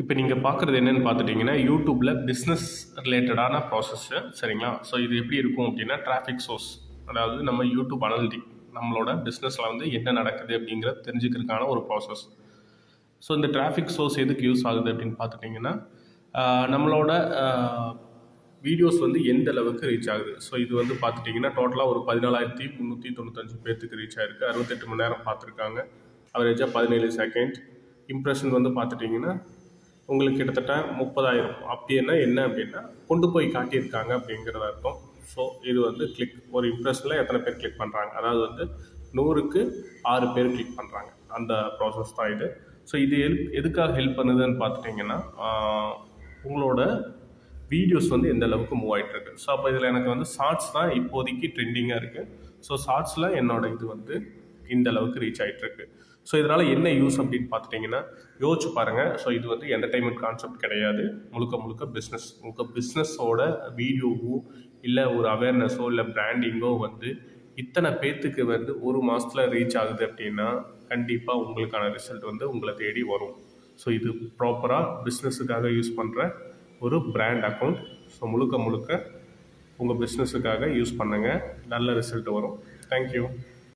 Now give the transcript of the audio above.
இப்போ நீங்கள் பார்க்குறது என்னென்னு பார்த்துட்டிங்கன்னா யூடியூப்பில் பிஸ்னஸ் ரிலேட்டடான ப்ராசஸ்ஸு சரிங்களா? ஸோ இது எப்படி இருக்கும் அப்படின்னா டிராஃபிக் சோர்ஸ் அதாவது நம்ம யூடியூப் அனலிட்டிக் நம்மளோட பிஸ்னஸில் வந்து என்ன நடக்குது அப்படிங்கிறத தெரிஞ்சுக்கிறதுக்கான ஒரு ப்ராசஸ் ஸோ இந்த டிராஃபிக் சோர்ஸ் எதுக்கு யூஸ் ஆகுது அப்படின்னு பார்த்துட்டிங்கன்னா நம்மளோட வீடியோஸ் வந்து எந்த அளவுக்கு ரீச் ஆகுது? ஸோ இது வந்து பார்த்துட்டிங்கன்னா டோட்டலாக ஒரு பதினாலாயிரத்தி முந்நூற்றி தொண்ணூத்தஞ்சு பேர்த்துக்கு ரீச் ஆயிருக்கு. அறுபத்தெட்டு மணி நேரம் பார்த்துருக்காங்க அவரேஜாக பதினேழு செகண்ட் இம்ப்ரெஷன் வந்து பார்த்துட்டிங்கன்னா உங்களுக்கு கிட்டத்தட்ட முப்பதாயிரம். அப்படின்னா என்ன அப்படின்னா கொண்டு போய் காட்டியிருக்காங்க அப்படிங்கிறது அர்த்தம். ஸோ இது வந்து கிளிக் ஒரு இம்ப்ரெஷனில் எத்தனை பேர் கிளிக் பண்ணுறாங்க அதாவது வந்து நூறுக்கு ஆறு பேர் கிளிக் பண்ணுறாங்க அந்த ப்ராசஸ் தான் இது. ஸோ இது ஹெல்ப் எதுக்காக ஹெல்ப் பண்ணுதுன்னு பார்த்துட்டிங்கன்னா உங்களோட வீடியோஸ் வந்து எந்த அளவுக்கு மூவ் ஆகிட்டுருக்கு ஸோ அப்போ இதில் எனக்கு வந்து ஷார்ட்ஸ் தான் இப்போதைக்கு ட்ரெண்டிங்காக இருக்குது ஸோ ஷார்ட்ஸில் என்னோட இது வந்து இந்த அளவுக்கு ரீச் ஆகிட்டு இருக்கு ஸோ இதனால் என்ன யூஸ் அப்படின்னு பார்த்துட்டிங்கன்னா யோசிச்சு பாருங்கள் ஸோ இது வந்து என்டர்டைன்மெண்ட் கான்செப்ட் கிடையாது. முழுக்க முழுக்க பிஸ்னஸ் உங்கள் பிஸ்னஸோட வீடியோவோ இல்லை ஒரு அவேர்னஸோ இல்லை பிராண்டிங்கோ வந்து இத்தனை பேர்த்துக்கு வந்து ஒரு மாதத்தில் ரீச் ஆகுது அப்படின்னா கண்டிப்பாக உங்களுக்கான ரிசல்ட் வந்து உங்களை தேடி வரும். ஸோ இது ப்ராப்பராக பிஸ்னஸுக்காக யூஸ் பண்ணுற ஒரு பிராண்ட் அக்கௌண்ட் ஸோ முழுக்க முழுக்க உங்கள் பிஸ்னஸுக்காக யூஸ் பண்ணுங்கள் நல்ல ரிசல்ட் வரும். தேங்க்யூ